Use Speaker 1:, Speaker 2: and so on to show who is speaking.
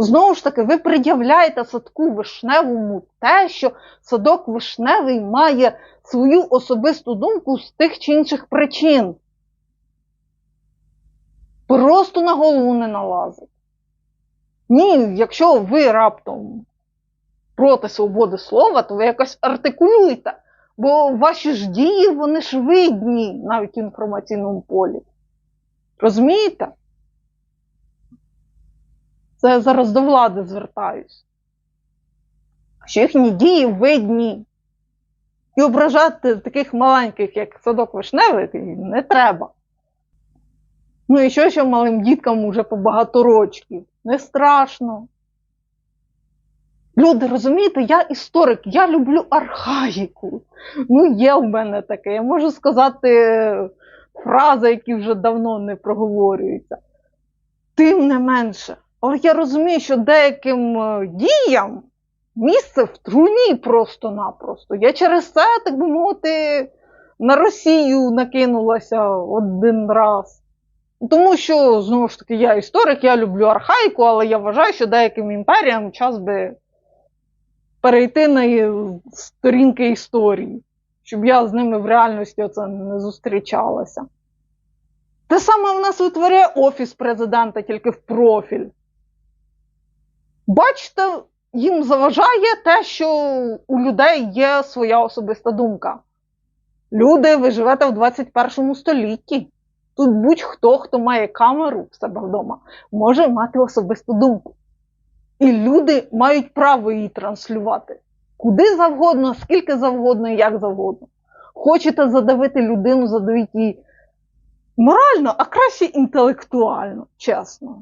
Speaker 1: Знову ж таки, ви пред'являєте садку вишневому те, що садок вишневий має свою особисту думку з тих чи інших причин. Просто на голову не налазить. Ні, якщо ви раптом проти свободи слова, то ви якось артикулюєте. Бо ваші ж дії, вони ж видні навіть в інформаційному полі. Розумієте? Це я зараз до влади звертаюсь. Що їхні дії видні. І ображати таких маленьких, як садок вишневий, не треба. Ну і що ще малим діткам уже по багато рочків? Не страшно. Люди, розумієте, я історик, я люблю архаїку. Ну, є в мене таке. Я можу сказати фрази, які вже давно не проговорюються. Тим не менше. Але я розумію, що деяким е, діям місце в труні просто-напросто. Я через це, так би мовити, на Росію накинулася один раз. Тому що, знову ж таки, я історик, я люблю архаїку, але я вважаю, що деяким імперіям час би перейти на сторінки історії, щоб я з ними в реальності оце не зустрічалася. Те саме в нас витворяє Офіс президента, тільки в профіль. Бачите, їм заважає те, що у людей є своя особиста думка. Люди, ви живете в 21 столітті. Тут будь-хто, хто має камеру в себе вдома, може мати особисту думку. І люди мають право її транслювати куди завгодно, скільки завгодно і як завгодно. Хочете задавити людину, задавіть її морально, а краще інтелектуально, чесно.